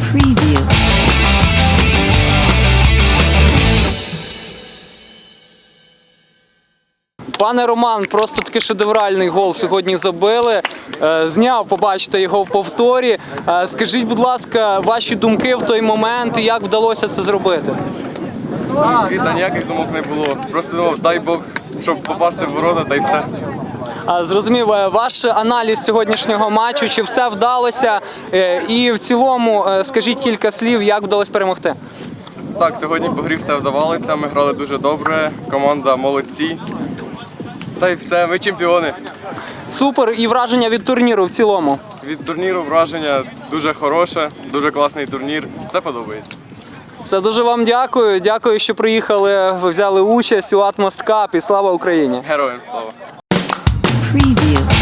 Preview. Пане Роман, просто такий шедевральний гол сьогодні забили. Е, Зняв, побачите його в повторі. Е, Скажіть, будь ласка, ваші думки в той момент і як вдалося це зробити? Та ніяких думок не було. Просто думав, дай Бог, щоб попасти в ворота, та й все. А, Зрозумів, е, ваш аналіз сьогоднішнього матчу, чи все вдалося? Е, І в цілому е, скажіть кілька слів, як вдалося перемогти. Так, сьогодні по грі все вдавалося, ми грали дуже добре, команда молодці. Та й все, ми чемпіони. Супер і враження від турніру в цілому. Від турніру враження дуже хороше, дуже класний турнір. Все подобається. Все дуже вам дякую. Дякую, що приїхали, ви взяли участь у Атмост Cup і слава Україні. Героям слава! preview.